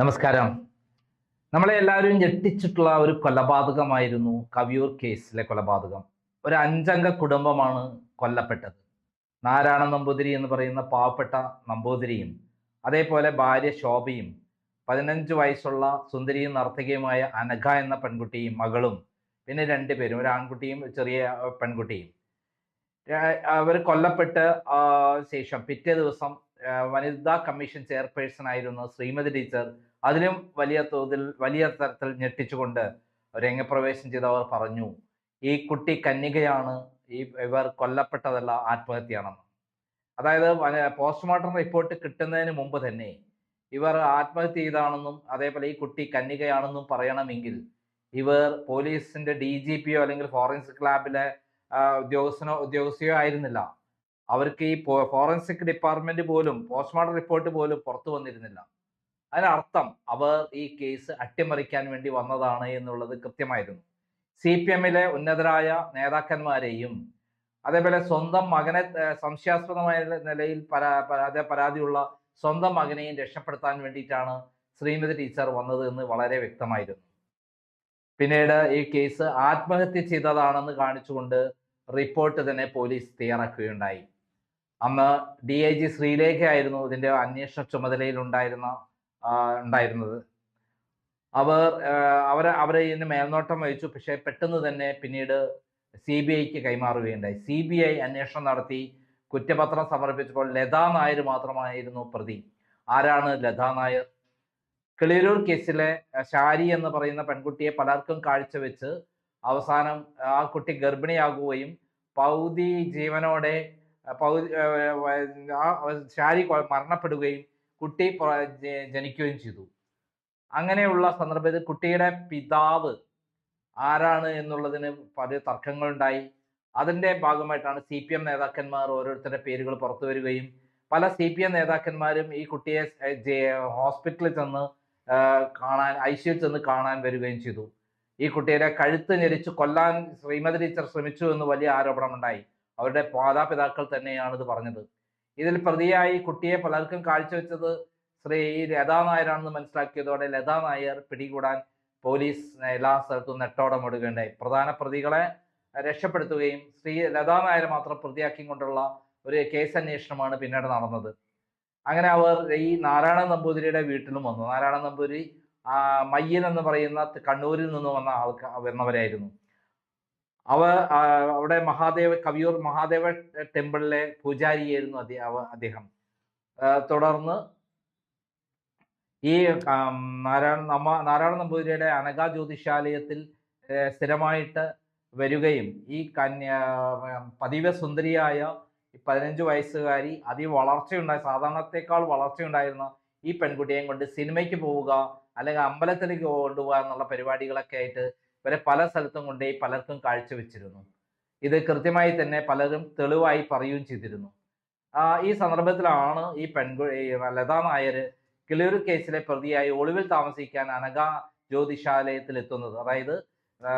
നമസ്കാരം. നമ്മളെ എല്ലാവരും ഞെട്ടിച്ചിട്ടുള്ള ഒരു കൊലപാതകമായിരുന്നു കവിയൂർ കേസിലെ കൊലപാതകം. ഒരു അഞ്ചംഗ കുടുംബമാണ് കൊല്ലപ്പെട്ടത്. നാരായണ നമ്പൂതിരി എന്ന് പറയുന്ന പാവപ്പെട്ട നമ്പൂതിരിയും അതേപോലെ ഭാര്യ ശോഭയും പതിനഞ്ച് വയസ്സുള്ള സുന്ദരിയും നർത്തകിയുമായ അനഘ എന്ന പെൺകുട്ടിയും മകളും പിന്നെ രണ്ട് പേരും ഒരു ആൺകുട്ടിയും ചെറിയ പെൺകുട്ടിയും. അവർ കൊല്ലപ്പെട്ട് ശേഷം പിറ്റേ ദിവസം വനിതാ കമ്മീഷൻ ചെയർപേഴ്സൺ ആയിരുന്ന ശ്രീമതി ടീച്ചർ അതിലും വലിയ തോതിൽ വലിയ തരത്തിൽ ഞെട്ടിച്ചുകൊണ്ട് രംഗപ്രവേശം ചെയ്തവർ പറഞ്ഞു ഈ കുട്ടി കന്യകയാണ് ഈ ഇവർ കൊല്ലപ്പെട്ടതല്ല ആത്മഹത്യയാണെന്ന്. അതായത് പോസ്റ്റ്മോർട്ടം റിപ്പോർട്ട് കിട്ടുന്നതിന് മുമ്പ് തന്നെ ഇവർ ആത്മഹത്യ ചെയ്താണെന്നും അതേപോലെ ഈ കുട്ടി കന്യകയാണെന്നും പറയണമെങ്കിൽ ഇവർ പോലീസിന്റെ ഡി ജി പിയോ അല്ലെങ്കിൽ ഫോറൻസിക് ലാബിലെ ഉദ്യോഗസ്ഥനോ ഉദ്യോഗസ്ഥയോ ആയിരുന്നില്ല. അവർക്ക് ഈ ഫോറൻസിക് ഡിപ്പാർട്ട്മെന്റ് പോലും പോസ്റ്റ്മോർട്ടം റിപ്പോർട്ട് പോലും പുറത്തു വന്നിരുന്നില്ല. അതിനർത്ഥം അവർ ഈ കേസ് അട്ടിമറിക്കാൻ വേണ്ടി വന്നതാണ് എന്നുള്ളത് കൃത്യമായിരുന്നു. സി പി എമ്മിലെ ഉന്നതരായ നേതാക്കന്മാരെയും അതേപോലെ സ്വന്തം മകനെ സംശയാസ്പദമായ നിലയിൽ പരാ പരാതി പരാതിയുള്ള സ്വന്തം മകനെയും രക്ഷപ്പെടുത്താൻ വേണ്ടിയിട്ടാണ് ശ്രീമതി ടീച്ചർ വന്നത് എന്ന് വളരെ വ്യക്തമായിരുന്നു. പിന്നീട് ഈ കേസ് ആത്മഹത്യ ചെയ്തതാണെന്ന് കാണിച്ചുകൊണ്ട് റിപ്പോർട്ട് തന്നെ പോലീസ് തയ്യാറാക്കുകയുണ്ടായി. അന്ന് ഡി ഐ ജി ശ്രീലേഖ ആയിരുന്നു ഇതിന്റെ അന്വേഷണ ചുമതലയിൽ ഉണ്ടായിരുന്ന ഉണ്ടായിരുന്നത്. അവർ അവരെ അവരെ ഇതിന് മേൽനോട്ടം വഹിച്ചു. പക്ഷേ പെട്ടെന്ന് തന്നെ പിന്നീട് സി ബി ഐക്ക് കൈമാറുകയുണ്ടായി. സി ബി ഐ അന്വേഷണം നടത്തി. കുറ്റപത്രം സമർപ്പിച്ചപ്പോൾ ലതാ നായർ മാത്രമായിരുന്നു പ്രതി. ആരാണ് ലതാ നായർ? കിളിരൂർ കേസിലെ ഷാരി എന്ന് പറയുന്ന പെൺകുട്ടിയെ പലർക്കും കാഴ്ചവെച്ച് അവസാനം ആ കുട്ടി ഗർഭിണിയാകുകയും പൗതി ജീവനോടെ പൗതി ആ, ഷാരി മരണപ്പെടുകയും കുട്ടി ജനിക്കുകയും ചെയ്തു. അങ്ങനെയുള്ള സന്ദർഭത്തിൽ കുട്ടിയുടെ പിതാവ് ആരാണ് എന്നുള്ളതിന് പല തർക്കങ്ങളുണ്ടായി. അതിന്റെ ഭാഗമായിട്ടാണ് സി പി എം നേതാക്കന്മാർ ഓരോരുത്തരുടെ പേരുകൾ പുറത്തു വരികയും പല സി പി എം നേതാക്കന്മാരും ഈ കുട്ടിയെ ഹോസ്പിറ്റലിൽ ചെന്ന് കാണാൻ ഐ സിയിൽ ചെന്ന് കാണാൻ വരികയും ചെയ്തു. ഈ കുട്ടിയുടെ കഴുത്ത് ഞെരിച്ച് കൊല്ലാൻ ശ്രീമതി ടീച്ചർ ശ്രമിച്ചു എന്ന് വലിയ ആരോപണമുണ്ടായി. അവരുടെ മാതാപിതാക്കൾ തന്നെയാണ് ഇത് പറഞ്ഞത്. ഇതിൽ പ്രതിയായി കുട്ടിയെ പലർക്കും കാഴ്ചവെച്ചത് ശ്രീ ലതാ നായരാണെന്ന് മനസ്സിലാക്കിയതോടെ ലതാ നായർ പിടികൂടാൻ പോലീസ് എല്ലാ സ്ഥലത്തും നെട്ടോടമിടുകയുണ്ടായി പ്രധാന പ്രതികളെ രക്ഷപ്പെടുത്തുകയും ശ്രീ ലതാ നായർ മാത്രം പ്രതിയാക്കി കൊണ്ടുള്ള ഒരു കേസ് അന്വേഷണമാണ് പിന്നീട് നടന്നത്. അങ്ങനെ അവർ ഈ നാരായണ നമ്പൂതിരിയുടെ വീട്ടിലും വന്നു. നാരായണ നമ്പൂതിരി മയ്യൻ എന്ന് പറയുന്ന കണ്ണൂരിൽ നിന്ന് വന്ന ആൾക്കാർ വന്നവരായിരുന്നു അവ അവിടെ മഹാദേവ കവിയൂർ മഹാദേവ ടെമ്പിളിലെ പൂജാരിയായിരുന്നു അദ്ദേഹം. തുടർന്ന് ഈ നാരായണ നമ്മ നാരായണ നമ്പൂതിരിയുടെ അനഘ ജ്യോതിഷാലയത്തിൽ സ്ഥിരമായിട്ട് വരികയും ഈ കന്യ പതിവ സുന്ദരിയായ പതിനഞ്ച് വയസ്സുകാരി അതി വളർച്ചയുണ്ടായ സാധാരണത്തെക്കാൾ വളർച്ചയുണ്ടായിരുന്ന ഈ പെൺകുട്ടിയെയും കൊണ്ട് സിനിമയ്ക്ക് പോവുക അല്ലെങ്കിൽ അമ്പലത്തിലേക്ക് കൊണ്ടുപോകുക എന്നുള്ള പരിപാടികളൊക്കെ ആയിട്ട് ഇവരെ പല സ്ഥലത്തും കൊണ്ടുപോയി പലർക്കും കാഴ്ചവെച്ചിരുന്നു. ഇത് കൃത്യമായി തന്നെ പലരും തെളിവായി പറയുകയും ചെയ്തിരുന്നു. ഈ സന്ദർഭത്തിലാണ് ഈ പെൺകു ലതാ നായർ കിളിയൂർ കേസിലെ പ്രതിയായി ഒളിവിൽ താമസിക്കാൻ അനഘ ജ്യോതിഷാലയത്തിൽ എത്തുന്നത് അതായത്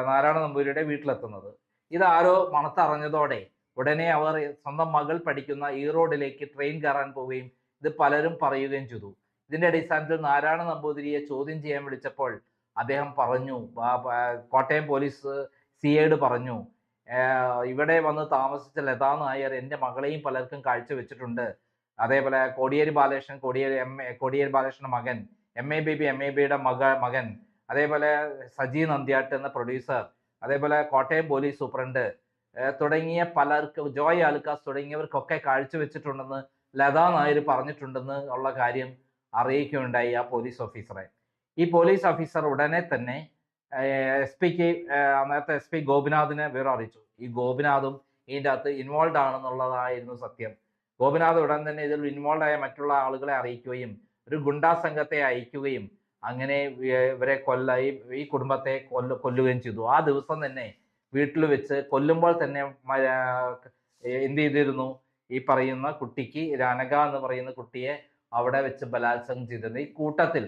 നാരായണ നമ്പൂരിയുടെ വീട്ടിലെത്തുന്നത്. ഇത് ആരോ മണത്തറിഞ്ഞതോടെ ഉടനെ അവർ സ്വന്തം മകൾ പഠിക്കുന്ന ഈറോഡിലേക്ക് ട്രെയിൻ കയറാൻ പോവുകയും ഇത് പലരും പറയുകയും ചെയ്തു. ഇതിന്റെ അടിസ്ഥാനത്തിൽ നാരായണ നമ്പൂതിരിയെ ചോദ്യം ചെയ്യാൻ വിളിച്ചപ്പോൾ അദ്ദേഹം പറഞ്ഞു കോട്ടയം പോലീസ് സി ഐഡ് പറഞ്ഞു ഇവിടെ വന്ന് താമസിച്ച ലതാ നായർ എന്റെ മകളെയും പലർക്കും കാഴ്ചവെച്ചിട്ടുണ്ട്. അതേപോലെ കോടിയേരി ബാലകൃഷ്ണൻ കോടിയേരി എം എ കോടിയേരി ബാലകൃഷ്ണൻ മകൻ M A B B M A ബിയുടെ മക മകൻ അതേപോലെ സജി നന്ദ്യാട്ട് എന്ന പ്രൊഡ്യൂസർ അതേപോലെ കോട്ടയം പോലീസ് സൂപ്രണ്ട് തുടങ്ങിയ പലർക്ക് ജോയ് ആലുക്കാസ് തുടങ്ങിയവർക്കൊക്കെ കാഴ്ചവെച്ചിട്ടുണ്ടെന്ന് ലതാ നായർ പറഞ്ഞിട്ടുണ്ടെന്ന് ഉള്ള കാര്യം അറിയിക്കുകയുണ്ടായി ആ പോലീസ് ഓഫീസറെ. ഈ പോലീസ് ഓഫീസർ ഉടനെ തന്നെ എസ് പിക്ക് അന്നത്തെ എസ് പി ഗോപിനാഥിനെ വിവരം അറിയിച്ചു ഈ ഗോപിനാഥും ഇതിന്റെ അകത്ത് ഇൻവോൾവ് ആണെന്നുള്ളതായിരുന്നു സത്യം. ഗോപിനാഥ് ഉടൻ തന്നെ ഇതിൽ ഇൻവോൾവ് ആയ മറ്റുള്ള ആളുകളെ അറിയിക്കുകയും ഒരു ഗുണ്ടാ സംഘത്തെ അയക്കുകയും അങ്ങനെ ഇവരെ കൊല്ല ഈ കുടുംബത്തെ കൊല്ല കൊല്ലുകയും ചെയ്തു. ആ ദിവസം തന്നെ വീട്ടിൽ വെച്ച് കൊല്ലുമ്പോൾ തന്നെ എന്ത് ചെയ്തിരുന്നു? ഈ പറയുന്ന കുട്ടിക്ക് രനക എന്ന് പറയുന്ന കുട്ടിയെ അവിടെ വെച്ച് ബലാത്സംഗം ചെയ്തിരുന്നു. ഈ കൂട്ടത്തിൽ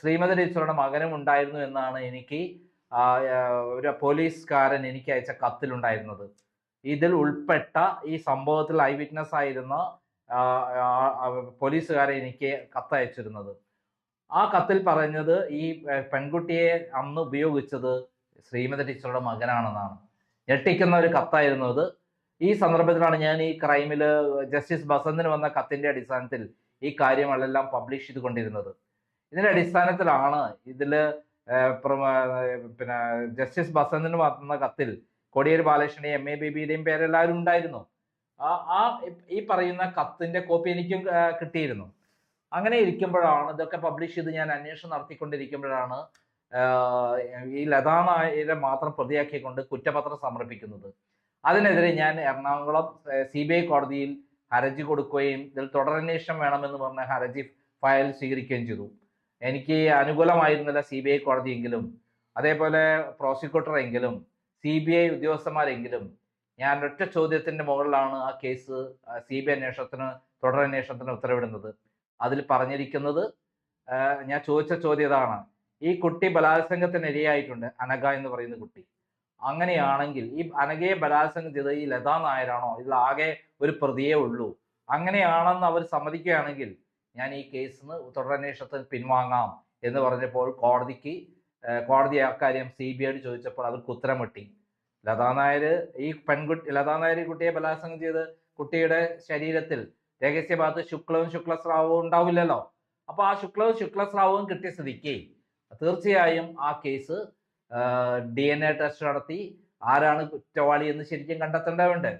ശ്രീമതി ടീച്ചറുടെ മകനും ഉണ്ടായിരുന്നു എന്നാണ് എനിക്ക് ഒരു പോലീസുകാരൻ എനിക്ക് അയച്ച കത്തിലുണ്ടായിരുന്നത്. ഇതിൽ ഉൾപ്പെട്ട ഈ സംഭവത്തിൽ ഐ വിറ്റ്നസ് ആയിരുന്ന പോലീസുകാരെ എനിക്ക് കത്തയച്ചിരുന്നത്. ആ കത്തിൽ പറഞ്ഞത് ഈ പെൺകുട്ടിയെ അന്ന് ഉപയോഗിച്ചത് ശ്രീമതി ടീച്ചറുടെ മകനാണെന്നാണ്. ഞെട്ടിക്കുന്ന ഒരു കത്തായിരുന്നു അത്. ഈ സന്ദർഭത്തിലാണ് ഞാൻ ഈ ക്രൈമിൽ ജസ്റ്റിസ് ബസന്തിന് വന്ന കത്തിന്റെ അടിസ്ഥാനത്തിൽ ഈ കാര്യങ്ങളെല്ലാം പബ്ലിഷ് ചെയ്തുകൊണ്ടിരുന്നത്. ഇതിന്റെ അടിസ്ഥാനത്തിലാണ് ഇതിൽ പിന്നെ ജസ്റ്റിസ് ബസന്തിന് മാറ്റുന്ന കത്തിൽ കോടിയേരി ബാലകൃഷ്ണന്റെയും എം. എ. ബേബിയുടെയും പേരെല്ലാവരും ഉണ്ടായിരുന്നു. ആ ആ ഈ പറയുന്ന കത്തിന്റെ കോപ്പി എനിക്കും കിട്ടിയിരുന്നു. അങ്ങനെ ഇരിക്കുമ്പോഴാണ് ഇതൊക്കെ പബ്ലിഷ് ചെയ്ത് ഞാൻ അന്വേഷണം നടത്തിക്കൊണ്ടിരിക്കുമ്പോഴാണ് ഈ ലതാ നായരെ മാത്രം പ്രതിയാക്കിക്കൊണ്ട് കുറ്റപത്രം സമർപ്പിക്കുന്നത്. അതിനെതിരെ ഞാൻ എറണാകുളം സി ബി ഐ കോടതിയിൽ ഹർജി കൊടുക്കുകയും ഇതിൽ തുടരന്വേഷണം വേണമെന്ന് പറഞ്ഞ ഹർജി ഫയൽ സ്വീകരിക്കുകയും ചെയ്തു. എനിക്ക് അനുകൂലമായിരുന്നില്ല സി ബി ഐ കോടതിയെങ്കിലും അതേപോലെ പ്രോസിക്യൂട്ടർ എങ്കിലും സി ബി ഐ ഉദ്യോഗസ്ഥന്മാരെങ്കിലും. ഞാൻ ഒറ്റ ചോദ്യത്തിന്റെ മുകളിലാണ് ആ കേസ് സി ബി ഐ അന്വേഷണത്തിന് തുടരന്വേഷണത്തിന് ഉത്തരവിടുന്നത്. അതിൽ പറഞ്ഞിരിക്കുന്നത് ഞാൻ ചോദിച്ച ചോദ്യം ഇതാണ്. ഈ കുട്ടി ബലാത്സംഗത്തിന് ഇരയായിട്ടുണ്ട് അനഘ എന്ന് പറയുന്ന കുട്ടി. അങ്ങനെയാണെങ്കിൽ ഈ അനഘയെ ബലാത്സംഗം ചെയ്തത് ഈ ലതാ നായരാണോ? ഇതിൽ ആകെ ഒരു പ്രതിയേ ഉള്ളൂ. അങ്ങനെയാണെന്ന് അവർ സമ്മതിക്കുകയാണെങ്കിൽ ഞാൻ ഈ കേസിന് തുടരന്വേഷണത്തിന് പിൻവാങ്ങാം എന്ന് പറഞ്ഞപ്പോൾ കോടതിക്ക് കോടതി അക്കാര്യം സി ബി ഐയോട് ചോദിച്ചപ്പോൾ അവർക്ക് ഉത്തരം കിട്ടി ലതാ നായർ ഈ പെൺകുട്ടി ലതാ നായർ കുട്ടിയെ ബലാത്സംഗം ചെയ്ത് കുട്ടിയുടെ ശരീരത്തിൽ രഹസ്യഭാഗത്ത് ശുക്ലവും ശുക്ലസ്രാവവും ഉണ്ടാവില്ലല്ലോ. അപ്പൊ ആ ശുക്ലവും ശുക്ലസ്രാവവും കിട്ടിയ സ്ഥിതിക്ക് തീർച്ചയായും ആ case D N A test നടത്തി ആരാണ് കുറ്റവാളി എന്ന് ശരിക്കും കണ്ടെത്തേണ്ടതുണ്ട്.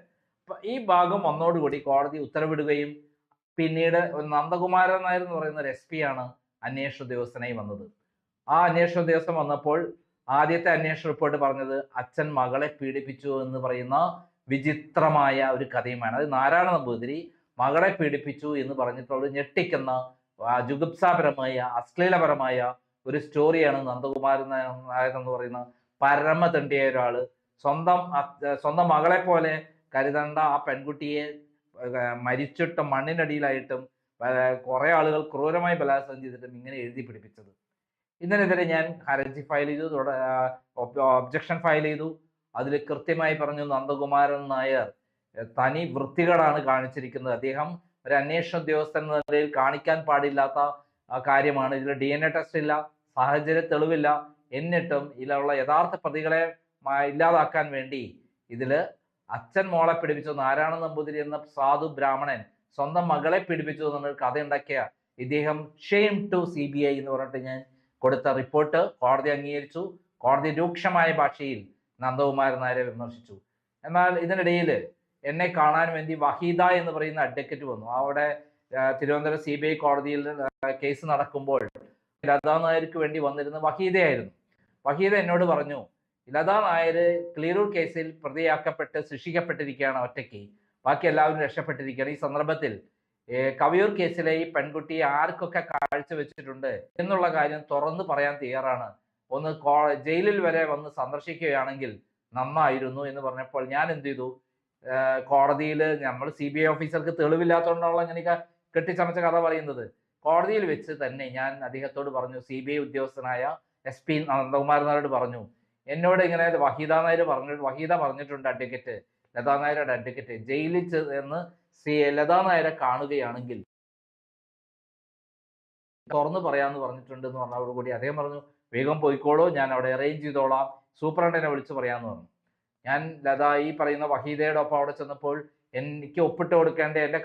ഈ ഭാഗം വന്നോടുകൂടി കോടതി ഉത്തരവിടുകയും പിന്നീട് നന്ദകുമാരൻ നായർ എന്ന് പറയുന്ന ഒരു എസ് പി ആണ് അന്വേഷണ ഉദ്യോഗസ്ഥനായി വന്നത്. ആ അന്വേഷണ ഉദ്യോഗസ്ഥൻ വന്നപ്പോൾ ആദ്യത്തെ അന്വേഷണ റിപ്പോർട്ട് പറഞ്ഞത് അച്ഛൻ മകളെ പീഡിപ്പിച്ചു എന്ന് പറയുന്ന വിചിത്രമായ ഒരു കഥയുമാണ്. അത് നാരായണ നമ്പൂതിരി മകളെ പീഡിപ്പിച്ചു എന്ന് പറഞ്ഞിട്ടുള്ള ഞെട്ടിക്കുന്ന ജുഗുപ്സാപരമായ അശ്ലീലപരമായ ഒരു സ്റ്റോറിയാണ് നന്ദകുമാരൻ നായർ എന്ന് പറയുന്ന പരമതണ്ടിയായ ഒരാൾ. സ്വന്തം സ്വന്തം മകളെ പോലെ കരുതേണ്ട ആ പെൺകുട്ടിയെ മരിച്ചിട്ടും മണ്ണിനടിയിലായിട്ടും കുറേ ആളുകൾ ക്രൂരമായി ബലാത്സംഗം ചെയ്തിട്ടും ഇങ്ങനെ എഴുതി പിടിപ്പിച്ചത്. ഇതിനെതിരെ ഞാൻ ഹരജി ഫയൽ ചെയ്തു ഒബ്ജക്ഷൻ ഫയൽ ചെയ്തു. അതിൽ കൃത്യമായി പറഞ്ഞു നന്ദകുമാരൻ നായർ തനി വൃത്തികേടാണ് കാണിച്ചിരിക്കുന്നത്. അദ്ദേഹം ഒരു അന്വേഷണ ഉദ്യോഗസ്ഥൻ എന്ന നിലയിൽ കാണിക്കാൻ പാടില്ലാത്ത കാര്യമാണ്. ഇതിൽ ഡി എൻ എ ടെസ്റ്റ് ഇല്ല സാഹചര്യ തെളിവില്ല. എന്നിട്ടും ഇതിലുള്ള യഥാർത്ഥ പ്രതികളെ ഇല്ലാതാക്കാൻ വേണ്ടി ഇതിൽ അച്ഛൻ മോളെ പിടിപ്പിച്ചു നാരായണ നമ്പൂതിരി എന്ന സാധു ബ്രാഹ്മണൻ സ്വന്തം മകളെ പിടിപ്പിച്ചു എന്നൊരു കഥ ഉണ്ടാക്കിയ ഇദ്ദേഹം shame to C B I എന്ന് പറഞ്ഞിട്ട് ഞാൻ കൊടുത്ത റിപ്പോർട്ട് കോടതി അംഗീകരിച്ചു. കോടതി രൂക്ഷമായ ഭാഷയിൽ നന്ദകുമാരൻ നായരെ വിമർശിച്ചു. എന്നാൽ ഇതിനിടയിൽ എന്നെ കാണാൻ വേണ്ടി വഹീദ എന്ന് പറയുന്ന അഡ്വക്കേറ്റ് വന്നു. അവിടെ തിരുവനന്തപുരം സി ബി ഐ കോടതിയിൽ കേസ് നടക്കുമ്പോൾ ലതാ നായർക്ക് വേണ്ടി വന്നിരുന്ന വഹീദയായിരുന്നു. വഹീദ എന്നോട് പറഞ്ഞു ലതാ നായർ ക്ലീറൂർ കേസിൽ പ്രതിയാക്കപ്പെട്ട് ശിക്ഷിക്കപ്പെട്ടിരിക്കുകയാണ് ഒറ്റയ്ക്ക്. ബാക്കി എല്ലാവരും രക്ഷപ്പെട്ടിരിക്കുകയാണ്. ഈ സന്ദർഭത്തിൽ കവിയൂർ കേസിലെ ഈ പെൺകുട്ടി ആർക്കൊക്കെ കാഴ്ചവെച്ചിട്ടുണ്ട് എന്നുള്ള കാര്യം തുറന്നു പറയാൻ തയ്യാറാണ്. ഒന്ന് ജയിലിൽ വരെ വന്ന് സന്ദർശിക്കുകയാണെങ്കിൽ നന്നായിരുന്നു എന്ന് പറഞ്ഞപ്പോൾ ഞാൻ എന്ത് ചെയ്തു? കോടതിയിൽ നമ്മൾ സി ബി ഐ ഓഫീസർക്ക് തെളിവില്ലാത്തതുകൊണ്ടാണല്ലോ ഈ കെട്ടിച്ചമച്ച കഥ പറയുന്നത്. കോടതിയിൽ വെച്ച് തന്നെ ഞാൻ അദ്ദേഹത്തോട് പറഞ്ഞു സി ബി ഐ ഉദ്യോഗസ്ഥനായ എസ് പി നന്ദകുമാരനാരോട് പറഞ്ഞു എന്നോട് ഇങ്ങനെ വഹീദ നായർ പറഞ്ഞു വഹീദ പറഞ്ഞിട്ടുണ്ട് അഡ്വക്കേറ്റ് ലതാ നായരുടെ അഡ്വക്കേറ്റ് ജയിലിൽ ചെന്ന് സി ലതാ നായരെ കാണുകയാണെങ്കിൽ തുറന്നു പറയാന്ന് പറഞ്ഞിട്ടുണ്ട് എന്ന് പറഞ്ഞതോടുകൂടി അദ്ദേഹം പറഞ്ഞു വേഗം പോയിക്കോളൂ ഞാൻ അവിടെ അറേഞ്ച് ചെയ്തോളാം. സൂപ്രണ്ടിനെ വിളിച്ച് പറയാന്ന് പറഞ്ഞു. ഞാൻ ലത ഈ പറയുന്ന വഹീദയുടെ ഒപ്പം അവിടെ ചെന്നപ്പോൾ എനിക്ക് ഒപ്പിട്ട് കൊടുക്കേണ്ട എന്റെ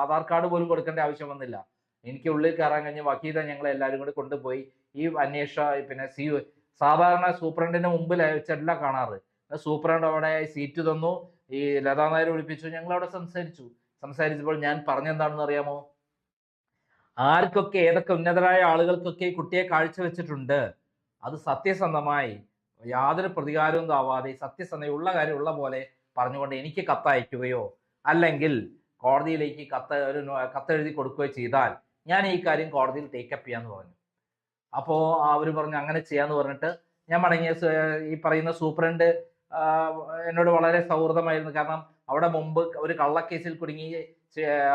ആധാർ കാർഡ് പോലും കൊടുക്കേണ്ട ആവശ്യം വന്നില്ല. എനിക്ക് ഉള്ളിൽ കയറാൻ കഴിഞ്ഞ് വഹീദ ഞങ്ങളെ എല്ലാവരും കൂടി കൊണ്ടുപോയി ഈ അന്വേഷണ പിന്നെ സി സാധാരണ സൂപ്രണ്ടിന്റെ മുമ്പിൽ വെച്ചല്ല കാണാറ്. സൂപ്രണ്ട് അവിടെ സീറ്റ് തന്നു. ഈ ലതാ നായർ വിളിപ്പിച്ചു. ഞങ്ങൾ അവിടെ സംസാരിച്ചു. സംസാരിച്ചപ്പോൾ ഞാൻ പറഞ്ഞെന്താണെന്ന് അറിയാമോ? ആർക്കൊക്കെ ഏതൊക്കെ ഉന്നതരായ ആളുകൾക്കൊക്കെ കുട്ടിയെ കാഴ്ചവെച്ചിട്ടുണ്ട്? അത് സത്യസന്ധമായി യാതൊരു പ്രതികാരവും താവാതെ കാര്യം ഉള്ള പോലെ പറഞ്ഞുകൊണ്ട് എനിക്ക് കത്തയക്കുകയോ അല്ലെങ്കിൽ കോടതിയിലേക്ക് കത്ത് ഒരു കത്തെഴുതി കൊടുക്കുകയോ ചെയ്താൽ ഞാൻ ഈ കാര്യം കോടതിയിൽ ടേക്കപ്പ് ചെയ്യാന്ന് പറഞ്ഞു. അപ്പോൾ അവർ പറഞ്ഞു അങ്ങനെ ചെയ്യാന്ന് പറഞ്ഞിട്ട് ഞാൻ മടങ്ങിയ ഈ പറയുന്ന സൂപ്രണ്ട് എന്നോട് വളരെ സൗഹൃദമായിരുന്നു. കാരണം അവിടെ മുമ്പ് ഒരു കള്ളക്കേസിൽ കുടുങ്ങി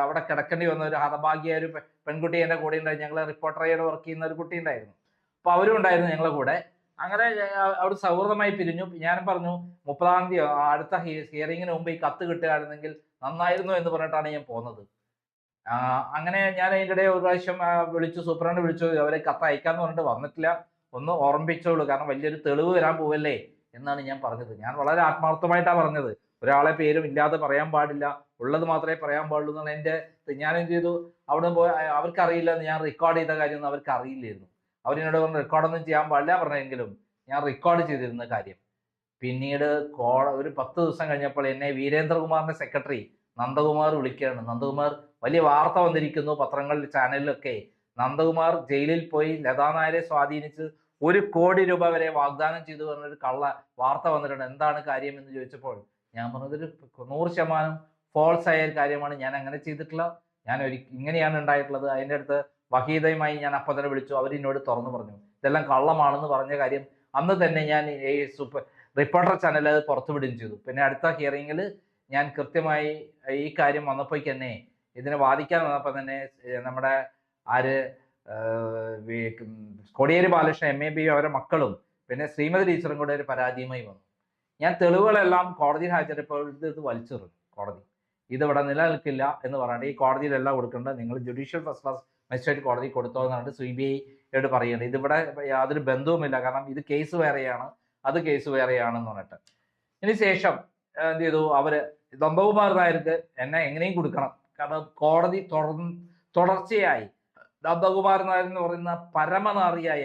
അവിടെ കിടക്കേണ്ടി വന്ന ഒരു ഹതഭാഗ്യ ഒരു പെൺകുട്ടി എന്റെ കൂടെ ഉണ്ടായിരുന്നു. ഞങ്ങൾ റിപ്പോർട്ടറായിട്ട് വർക്ക് ചെയ്യുന്ന ഒരു കുട്ടി ഉണ്ടായിരുന്നു. അപ്പോൾ അവരും ഉണ്ടായിരുന്നു ഞങ്ങളുടെ കൂടെ. അങ്ങനെ അവിടെ സൗഹൃദമായി പിരിഞ്ഞു. ഞാൻ പറഞ്ഞു മുപ്പതാം തീയതി അടുത്ത ഹിയറിങ്ങിന് മുമ്പ് ഈ കത്ത് കിട്ടുകയായിരുന്നെങ്കിൽ നന്നായിരുന്നു എന്ന് പറഞ്ഞിട്ടാണ് ഞാൻ പോകുന്നത് ആ, അങ്ങനെ ഞാൻ അതിന്റെ ഇടയിൽ ഒരു പ്രാവശ്യം വിളിച്ചു സൂപ്രണ്ട് വിളിച്ചു അവരെ കത്ത് അയക്കാന്ന് പറഞ്ഞിട്ട് വന്നിട്ടില്ല. ഒന്ന് ഓർമ്മിപ്പിച്ചോളൂ. കാരണം വലിയൊരു തെളിവ് വരാൻ പോവല്ലേ? എന്നാണ് ഞാൻ പറഞ്ഞത്. ഞാൻ വളരെ ആത്മാർത്ഥമായിട്ടാണ് പറഞ്ഞത്. ഒരാളെ പേരും ഇല്ലാതെ പറയാൻ പാടില്ല. ഉള്ളത് മാത്രമേ പറയാൻ പാടുള്ളൂ എന്നാണ് എന്റെ ഞാൻ എന്ത് ചെയ്തു? അവിടെ പോയി അവർക്കറിയില്ല ഞാൻ റെക്കോർഡ് ചെയ്ത കാര്യമൊന്നും അവർക്ക് അറിയില്ലായിരുന്നു അവരെന്നോട് പറഞ്ഞു റെക്കോർഡൊന്നും ചെയ്യാൻ പാടില്ല പറഞ്ഞെങ്കിലും ഞാൻ റെക്കോർഡ് ചെയ്തിരുന്ന കാര്യം. പിന്നീട് കോ ഒരു പത്ത് ദിവസം കഴിഞ്ഞപ്പോൾ എന്നെ വീരേന്ദ്രകുമാറിന്റെ സെക്രട്ടറി നന്ദകുമാർ വിളിക്കുകയാണ്. നന്ദകുമാർ വലിയ വാർത്ത വന്നിരിക്കുന്നു പത്രങ്ങളിൽ ചാനലിലൊക്കെ. നന്ദകുമാർ ജയിലിൽ പോയി ലതാ നായരെ സ്വാധീനിച്ച് ഒരു കോടി രൂപ വരെ വാഗ്ദാനം ചെയ്തു പറഞ്ഞൊരു കള്ള വാർത്ത വന്നിട്ടുണ്ട്. എന്താണ് കാര്യം എന്ന് ചോദിച്ചപ്പോൾ ഞാൻ പറഞ്ഞത് ഒരു നൂറ് ശതമാനം ഫോൾസ് ആയ ഒരു കാര്യമാണ്. ഞാൻ അങ്ങനെ ചെയ്തിട്ടില്ല. ഞാൻ ഒരു ഇങ്ങനെയാണ് ഉണ്ടായിട്ടുള്ളത്. അതിന്റെ അടുത്ത് വഹീദയുമായി ഞാൻ അപ്പം തന്നെ വിളിച്ചു. അവർ എന്നോട് തുറന്നു പറഞ്ഞു. ഇതെല്ലാം കള്ളമാണെന്ന് പറഞ്ഞ കാര്യം അന്ന് തന്നെ ഞാൻ ഈ സൂപ്പർ റിപ്പോർട്ടർ ചാനൽ അത് പുറത്തുവിടുകയും ചെയ്തു. പിന്നെ അടുത്ത ഹിയറിങ്ങിൽ ഞാൻ കൃത്യമായി ഈ കാര്യം വന്നപ്പോഴേക്ക് തന്നെ ഇതിനെ വാദിക്കാൻ വന്നപ്പോൾ തന്നെ നമ്മുടെ ആര് Kodiyeri Balakrishnan M. A. B അവരുടെ മക്കളും പിന്നെ ശ്രീമതി ടീച്ചറും കൂടെ ഒരു പരാതിയുമായി വന്നു. ഞാൻ തെളിവുകളെല്ലാം കോടതിയിൽ ഹാജരപ്പോൾ ഇത് വലിച്ചെറിഞ്ഞു കോടതി. ഇതിവിടെ നിലനിൽക്കില്ല എന്ന് പറഞ്ഞിട്ട് ഈ കോടതിയിലെല്ലാം കൊടുക്കേണ്ടത് നിങ്ങൾ ജുഡീഷ്യൽ ഫസ്റ്റ് ക്ലാസ് മജിസ്ട്രേറ്റ് കോടതി കൊടുത്തോ എന്ന് പറഞ്ഞിട്ട് സി ബി ഐയോട് പറയുന്നത് ഇതിവിടെ യാതൊരു ബന്ധവുമില്ല. കാരണം ഇത് കേസ് വേറെയാണ് അത് കേസ് വേറെയാണെന്ന് പറഞ്ഞിട്ട്. ഇനി ശേഷം എന്ത് ചെയ്തു? അവർ നന്ദകുമാർ നായർക്ക് എന്നെ എങ്ങനെയും കൊടുക്കണം. കാരണം കോടതി തുടർന്ന് തുടർച്ചയായി. നന്ദകുമാർ നായർ എന്ന് പറയുന്ന പരമനാറിയായ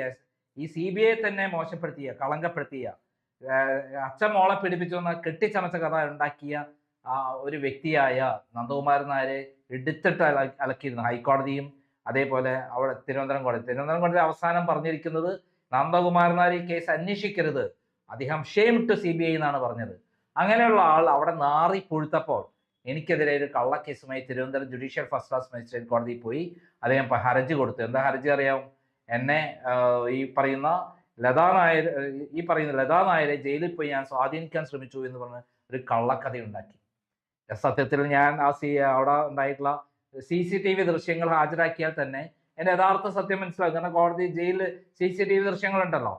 ഈ സി ബി ഐ തന്നെ മോശപ്പെടുത്തിയ കളങ്കപ്പെടുത്തിയ അച്ഛൻ മോളെ പിടിപ്പിച്ചു വന്ന കെട്ടിച്ചമച്ച കഥ ഉണ്ടാക്കിയ ഒരു വ്യക്തിയായ നന്ദകുമാരൻ നായരെ എടുത്തിട്ട് അല അലക്കിയിരുന്നു ഹൈക്കോടതിയും. അതേപോലെ അവിടെ തിരുവനന്തപുരം കോടതി. തിരുവനന്തപുരം കോടതി അവസാനം പറഞ്ഞിരിക്കുന്നത് നന്ദകുമാരൻ നായർ ഈ കേസ് അന്വേഷിക്കരുത്. അദ്ദേഹം shame to C B I എന്നാണ് പറഞ്ഞത്. അങ്ങനെയുള്ള ആൾ അവിടെ നാറി പുഴുത്തപ്പോൾ എനിക്കെതിരെ ഒരു കള്ളക്കേസുമായി Thiruvananthapuram judicial first class magistrate കോടതിയിൽ പോയി അദ്ദേഹം ഹർജി കൊടുത്തു. എന്താ ഹർജി അറിയാം എന്നെ ഈ പറയുന്ന ലതാ നായർ ഈ പറയുന്ന ലതാ നായരെ ജയിലിൽ പോയി ഞാൻ സ്വാധീനിക്കാൻ ശ്രമിച്ചു എന്ന് പറഞ്ഞ് ഒരു കള്ളക്കഥ ഉണ്ടാക്കി. സത്യത്തിൽ ഞാൻ ആ സി അവിടെ ഉണ്ടായിട്ടുള്ള സി സി ടി വി ദൃശ്യങ്ങൾ ഹാജരാക്കിയാൽ തന്നെ എന്റെ യഥാർത്ഥ സത്യം മനസ്സിലാകും കാരണം കോടതി ജയിലിൽ സി സി ടി വി ദൃശ്യങ്ങളുണ്ടല്ലോ.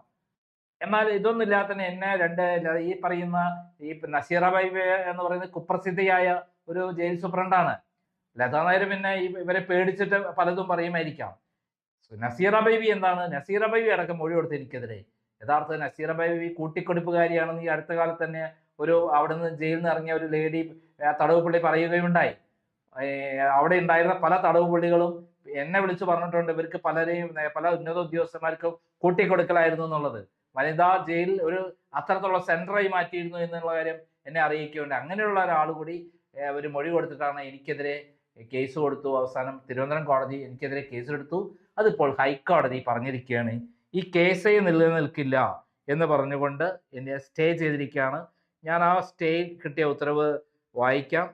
എന്നാൽ ഇതൊന്നും ഇല്ലാതെ എന്നെ രണ്ട് ഈ പറയുന്ന ഈ നസീറ എന്ന് പറയുന്ന കുപ്രസിദ്ധിയായ ഒരു ജയിൽ സൂപ്രണ്ടാണ്. ലതാ നായർ പിന്നെ ഇവരെ പേടിച്ചിട്ട് പലതും പറയുമായിരിക്കാം. നസീറ ബൈബി എന്താണ്? നസീറ ബൈബി അടക്കം മൊഴി കൊടുത്ത് എനിക്കെതിരെ. യഥാർത്ഥ നസീറ ബൈബി കൂട്ടിക്കൊടുപ്പുകാരിയാണെന്ന് ഈ അടുത്ത കാലത്ത് തന്നെ ഒരു അവിടെ നിന്ന് ജയിലിൽ നിന്ന് ഇറങ്ങിയ ഒരു ലേഡി തടവ് പുള്ളി പറയുകയുണ്ടായി. അവിടെ ഉണ്ടായിരുന്ന പല തടവ് പുള്ളികളും എന്നെ വിളിച്ചു പറഞ്ഞിട്ടുണ്ട്. ഇവർക്ക് പലരെയും പല ഉന്നത ഉദ്യോഗസ്ഥന്മാർക്കും കൂട്ടിക്കൊടുക്കലായിരുന്നു എന്നുള്ളത്. വനിതാ ജയിൽ ഒരു അത്തരത്തിലുള്ള സെന്ററായി മാറ്റിയിരുന്നു എന്നുള്ള കാര്യം എന്നെ അറിയിക്കുകയുണ്ട് അങ്ങനെയുള്ള ഒരാൾ കൂടി ഒരു മൊഴി കൊടുത്തിട്ടാണ് എനിക്കെതിരെ കേസ് കൊടുത്തു. അവസാനം തിരുവനന്തപുരം കോടതി എനിക്കെതിരെ കേസെടുത്തു. അതിപ്പോൾ ഹൈക്കോടതി പറഞ്ഞിരിക്കുകയാണ് ഈ കേസേ നിലനിൽക്കില്ല എന്ന് പറഞ്ഞുകൊണ്ട് എന്നെ സ്റ്റേ ചെയ്തിരിക്കുകയാണ്. ഞാൻ ആ സ്റ്റേ കിട്ടിയ ഉത്തരവ് വായിക്കാം.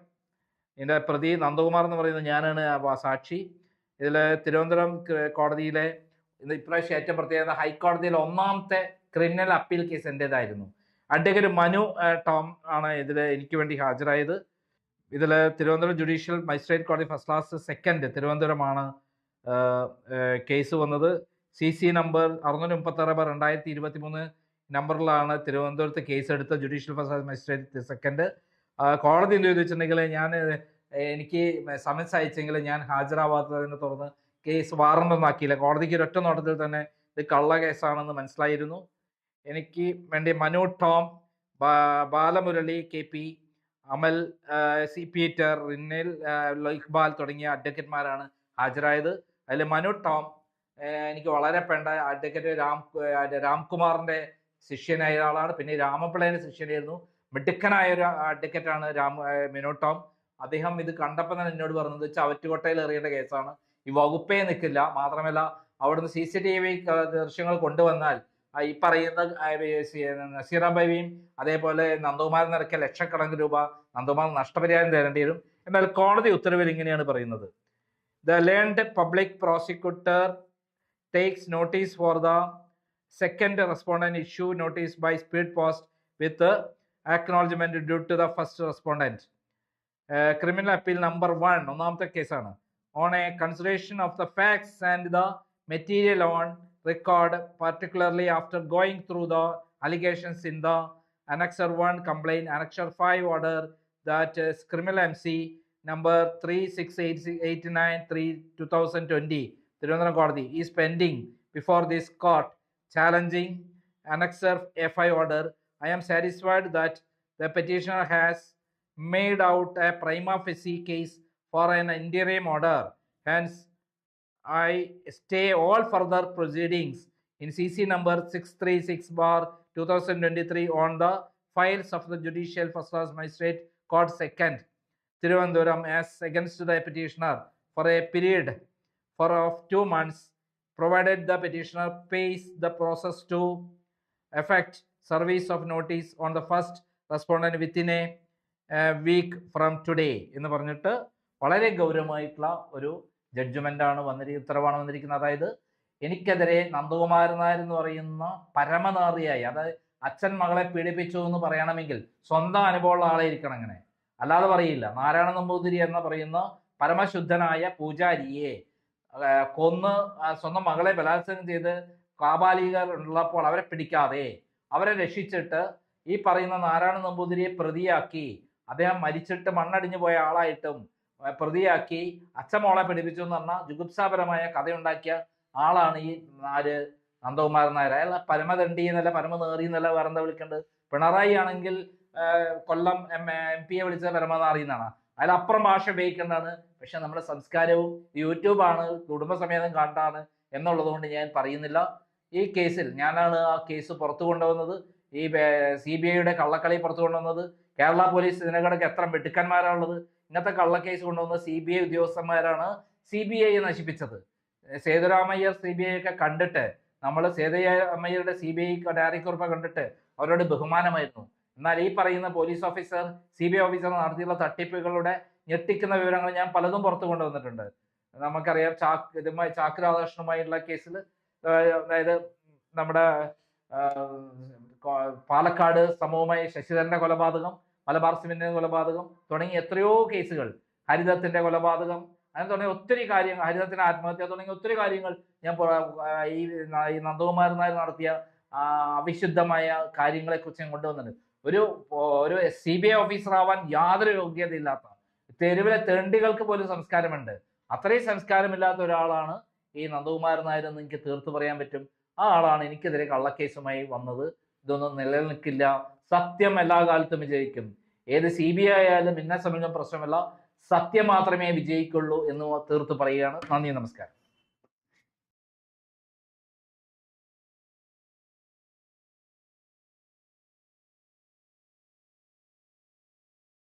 എന്റെ പ്രതി നന്ദകുമാർ എന്ന് പറയുന്നത് ഞാനാണ് ആ സാക്ഷി. ഇതിൽ തിരുവനന്തപുരം കോടതിയിലെ ഇപ്രാവശ്യം ഏറ്റവും പ്രത്യേകത ഹൈക്കോടതിയിലെ ഒന്നാമത്തെ ക്രിമിനൽ അപ്പീൽ കേസ് എന്റേതായിരുന്നു. അഡ്വക്കേറ്റ് മനു ടോം ആണ് ഇതിൽ എനിക്ക് വേണ്ടി ഹാജരായത്. ഇതിൽ തിരുവനന്തപുരം ജുഡീഷ്യൽ മജിസ്ട്രേറ്റ് കോടതി ഫസ്റ്റ് ക്ലാസ് സെക്കൻഡ് തിരുവനന്തപുരമാണ് കേസ് വന്നത്. സി സി നമ്പർ അറുന്നൂറ്റി മുപ്പത്താറ് ബാർ രണ്ടായിരത്തി ഇരുപത്തി മൂന്ന് നമ്പറിലാണ് തിരുവനന്തപുരത്ത് കേസ് എടുത്ത judicial first class magistrate second. കോടതി എന്ത് ചോദിച്ചിട്ടുണ്ടെങ്കിൽ ഞാൻ എനിക്ക് സമൻസ് അയച്ചെങ്കിൽ ഞാൻ ഹാജരാവാത്തതിനെ തുടർന്ന് കേസ് വാറണ്ടൊന്നും കോടതിക്ക് ഒരൊറ്റ നോട്ടത്തിൽ തന്നെ ഇത് കള്ള കേസാണെന്ന് മനസ്സിലായിരുന്നു. എനിക്ക് വേണ്ടി Manu Tom Balamurali K P Amal C Peter റിന്നിൽ Iqbal തുടങ്ങിയ അഡ്വക്കേറ്റ്മാരാണ് ഹാജരായത്. അതിൽ മനു ടോം എനിക്ക് വളരെ പെണ്ട അഡ്വക്കേറ്റ് രാം രാംകുമാറിന്റെ ശിഷ്യനായ ഒരാളാണ്. പിന്നെ രാമപിള്ളേന്റെ ശിഷ്യനായിരുന്നു. മിടുക്കനായ ഒരു അഡ്വക്കേറ്റാണ് രാം മിനു ടോം. അദ്ദേഹം ഇത് കണ്ടപ്പോൾ തന്നെ എന്നോട് പറഞ്ഞത് ചവറ്റുകൊട്ടയിൽ എറിയേണ്ട കേസാണ്. ഈ വകുപ്പേ നിൽക്കില്ല. മാത്രമല്ല അവിടുന്ന് സി സി ടി വി ദൃശ്യങ്ങൾ കൊണ്ടുവന്നാൽ ഈ പറയുന്ന നസീറാം ബൈവിയും അതേപോലെ നന്ദകുമാരൻ നിറക്കിയ ലക്ഷക്കണക്കിന് രൂപ നന്ദകുമാർ നഷ്ടപരിഹാരം തരേണ്ടി വരും. എന്നാൽ കോടതി ഉത്തരവിൽ ഇങ്ങനെയാണ് പറയുന്നത്. The learned public prosecutor takes notice for the second respondent issue notice by speed post with acknowledgement due to the first respondent. Criminal appeal number one ഒന്നാമത്തെ കേസാണ്. On a consideration of the facts and the material on record, particularly after going through the allegations in the Annexure 1 complaint, Annexure 5 order that uh, is criminal MC number 36889-2020, Tirundaram Kodadi is pending before this court challenging Annexure FI order. I am satisfied that the petitioner has made out a prima facie case for an interim order. Hence, I stay all further proceedings in CC number 636 bar 2023 on the files of the Judicial First Class Magistrate Court Second, Thiruvananthapuram as against the petitioner for a period for of two months, provided the petitioner pays the process to effect service of notice on the first within a uh, week from today എന്ന് പറഞ്ഞിട്ട് വളരെ ഗൗരവമായിട്ടുള്ള ഒരു judgement ആണ് വന്നിരിക്കുന്നത് ഉത്തരവാണ് വന്നിരിക്കുന്നത്. അതായത് എനിക്കെതിരെ നന്ദകുമാരൻ നായർ എന്ന് പറയുന്ന പരമനാറിയായി അതായത് അച്ഛൻ മകളെ പീഡിപ്പിച്ചു എന്ന് പറയണമെങ്കിൽ സ്വന്തം അനുഭവമുള്ള ആളെ ഇരിക്കണം അങ്ങനെ അല്ലാതെ പറയില്ല. നാരായണ നമ്പൂതിരി എന്ന് പറയുന്ന പരമശുദ്ധനായ പൂജാരിയെ കൊന്ന് സ്വന്തം മകളെ ബലാത്സംഗം ചെയ്ത് കാബാലികർ ഉള്ളപ്പോൾ അവരെ പിടിക്കാതെ അവരെ രക്ഷിച്ചിട്ട് ഈ പറയുന്ന നാരായണ നമ്പൂതിരിയെ പ്രതിയാക്കി അദ്ദേഹം മരിച്ചിട്ട് മണ്ണടിഞ്ഞു പോയ ആളായിട്ടും പ്രതിയാക്കി അച്ഛമോളെ പിടിപ്പിച്ചു എന്ന് പറഞ്ഞ ജുഗുപ്സാപരമായ കഥയുണ്ടാക്കിയ ആളാണ് ഈ നാല് നന്ദകുമാരൻ നായർ. അയാൾ പരമദണ്ഡി എന്നല്ല പരമനേറി എന്നല്ല വേറെ എന്താ വിളിക്കേണ്ടത്? പിണറായി ആണെങ്കിൽ കൊല്ലം എം എം പിയെ വിളിച്ചത് പരമനാറി എന്നാണ്. അയാൾ അപ്പുറം ഭാഷ ഉപയോഗിക്കേണ്ടതാണ്. പക്ഷെ നമ്മുടെ സംസ്കാരവും യൂട്യൂബാണ് കുടുംബസമേതം കാണാണ് എന്നുള്ളത് കൊണ്ട് ഞാൻ പറയുന്നില്ല. ഈ കേസിൽ ഞാനാണ് ആ കേസ് പുറത്തു കൊണ്ടുവന്നത്. ഈ സി ബി ഐയുടെ കള്ളക്കളി പുറത്തു കൊണ്ടുവന്നത്. കേരള പോലീസ് ഇതിനകടക്ക് എത്ര മിടുക്കന്മാരാണുള്ളത് ഇങ്ങനത്തെ കള്ളക്കേസ് കൊണ്ടുവന്ന സി ബി ഐ ഉദ്യോഗസ്ഥന്മാരാണ് സി ബി ഐ നശിപ്പിച്ചത്. സേതുരാമയ്യർ സി ബി ഐ ഒക്കെ കണ്ടിട്ട് നമ്മൾ സേതുരാമയ്യരുടെ സി ബി ഐ ഡയറിക്കുറിപ്പ് കണ്ടിട്ട് അവരോട് ബഹുമാനമായിരുന്നു. എന്നാൽ ഈ പറയുന്ന police officer C B I officer നടത്തിയുള്ള തട്ടിപ്പുകളുടെ ഞെട്ടിക്കുന്ന വിവരങ്ങൾ ഞാൻ പലതും പുറത്തു കൊണ്ടുവന്നിട്ടുണ്ട്. നമുക്കറിയാം ചാക്ക് ഇതുമായി ചാക്ക് രാധാകൃഷ്ണനുമായിട്ടുള്ള കേസിൽ അതായത് നമ്മുടെ പാലക്കാട് സമൂഹമായി ശശിധരന്റെ കൊലപാതകം മലബാർ സിമിന്റെ കൊലപാതകം തുടങ്ങി എത്രയോ കേസുകൾ. ഹരിതത്തിന്റെ കൊലപാതകം അങ്ങനെ തുടങ്ങിയ ഒത്തിരി കാര്യങ്ങൾ ഹരിതത്തിന്റെ ആത്മഹത്യ തുടങ്ങിയ ഒത്തിരി കാര്യങ്ങൾ ഞാൻ ഈ നന്ദകുമാർ നായർ നടത്തിയ അവിശുദ്ധമായ കാര്യങ്ങളെ കുറിച്ച് ഞാൻ കൊണ്ടുവന്നിട്ടുണ്ട്. ഒരു ഒരു സി ബി ഐ ഓഫീസർ ആവാൻ യാതൊരു യോഗ്യതയില്ലാത്ത തെരുവിലെ തെണ്ടികൾക്ക് പോലും സംസ്കാരമുണ്ട്. അത്രയും സംസ്കാരമില്ലാത്ത ഒരാളാണ് ഈ നന്ദകുമാരൻ നായർ എന്ന് എനിക്ക് തീർത്തു പറയാൻ പറ്റും. ആ ആളാണ് എനിക്കെതിരെ കള്ളക്കേസുമായി വന്നത്. ഇതൊന്നും നിലനിൽക്കില്ല. സത്യം എല്ലാ കാലത്തും വിജയിക്കും. ഏത് സി ബി ഐ ആയാലും എന്നെ സമയം പ്രശ്നമല്ല. സത്യം മാത്രമേ വിജയിക്കുള്ളൂ എന്ന് തീർത്ത് പറയുകയാണ്. നന്ദി നമസ്കാരം.